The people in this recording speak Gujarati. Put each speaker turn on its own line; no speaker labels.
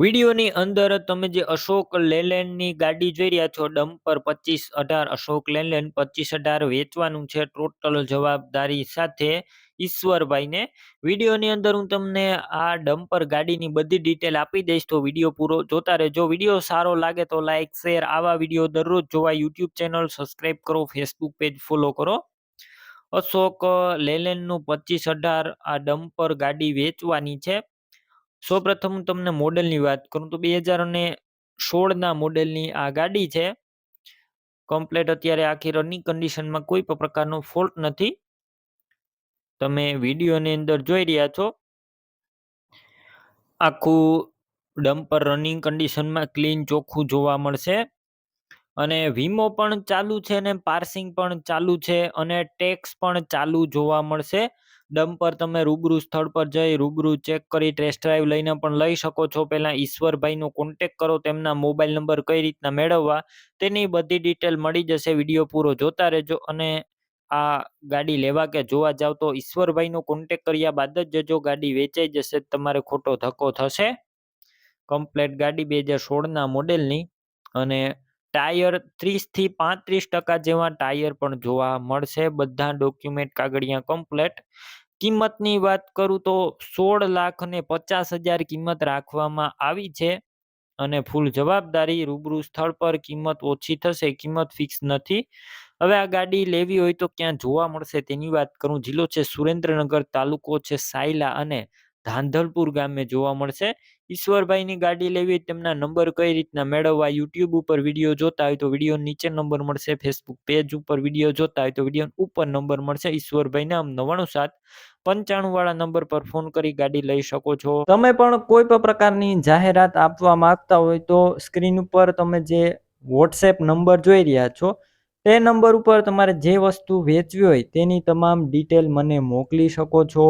વિડીયોની અંદર તમે જે અશોક લેલેન્ડની ગાડી જોઈ રહ્યા છો, ડમ્પર પચીસ અઢાર અશોક લેલેન્ડ પચીસ અઢાર વેચવાનું છે ટોટલ જવાબદારી સાથે ઈશ્વરભાઈને. વિડીયોની અંદર હું તમને આ ડમ્પર ગાડીની બધી ડિટેલ આપી દઈશ, તો વીડિયો પૂરો જોતા રહેજો. વીડિયો સારો લાગે તો લાઇક શેર, આવા વીડિયો દરરોજ જોવા યુટ્યુબ ચેનલ સબસ્ક્રાઈબ કરો, ફેસબુક પેજ ફોલો કરો. અશોક લેલેન્ડનું પચીસ અઢાર આ ડમ્પર ગાડી વેચવાની છે. સૌપ્રથમ હું તમને મોડેલની વાત કરું તો બે હજાર અને સોળના મોડેલની આ ગાડી છે. કમ્પ્લેટ અત્યારે આખી રનિંગ કન્ડિશનમાં કોઈ પણ પ્રકારનો ફોલ્ટ નથી. તમે વિડીયોની અંદર જોઈ રહ્યા છો. આખું ડમ્પર રનિંગ કન્ડિશનમાં ક્લીન ચોખ્ખું જોવા મળશે. અને વીમો પણ ચાલુ છે અને પાર્સિંગ પણ ચાલુ છે અને ટેક્સ પણ ચાલુ જોવા મળશે. ડમ્પર તમે રૂબરૂ સ્થળ પર જઈ રૂબરૂ ચેક કરી ટેસ્ટ ડ્રાઈવ લઈને પણ લઈ શકો છો. પહેલાં ઈશ્વરભાઈનો કોન્ટેક કરો, તેમના મોબાઈલ નંબર કઈ રીતના મેળવવા, તેની બધી ડિટેલ મળી જશે. વીડિયો પૂરો જોતા રહેજો અને આ ગાડી લેવા કે જોવા જાવ તો ઈશ્વરભાઈનો કોન્ટેક કર્યા બાદ જ જજો ગાડી વેચાઈ જશે, તમારે ખોટો ધક્કો થશે. કમ્પ્લેટ ગાડી બે હજાર સોળના મોડેલની અને ટાયર ત્રીસથી પાંત્રીસ ટકા જેવા ટાયર પણ જોવા મળશે. બધા ડોક્યુમેન્ટ કાગળિયા કમ્પ્લેટ કિંમતની વાત કરું તો સોળ લાખ ને પચાસ હજાર કિંમત રાખવામાં આવી છે અને ફૂલ જવાબદારી રૂબરૂ સ્થળ પર કિંમત ઓછી થશે, કિંમત ફિક્સ નથી. હવે આ ગાડી લેવી હોય તો ક્યાં જોવા મળશે તેની વાત કરું. જિલ્લો છે સુરેન્દ્રનગર, તાલુકો છે સાયલા અને ધાંધલપુર ગામે જોવા મળશે. ઈશ્વરભાઈની ગાડી લેવી તેમના નંબર કઈ રીતના મેળવવા યુટ્યુબ ઉપર વીડિયો જોતા હોય તો વીડિયો નીચે નંબર મળશે. ફેસબુક પેજ ઉપર વીડિયો જોતા હોય તો વીડિયો ઉપર નંબર મળશે. ઈશ્વરભાઈને આમ નવાણું સાત પંચાણું વાળા નંબર પર ફોન કરી ગાડી લઈ શકો છો. તમે પણ કોઈ પણ પ્રકારની જાહેરાત આપવા માંગતા હોય તો સ્ક્રીન ઉપર તમે જે વોટ્સએપ નંબર જોઈ રહ્યા છો, તે નંબર ઉપર તમારે જે વસ્તુ વેચવી હોય તેની તમામ ડિટેલ મને મોકલી શકો છો.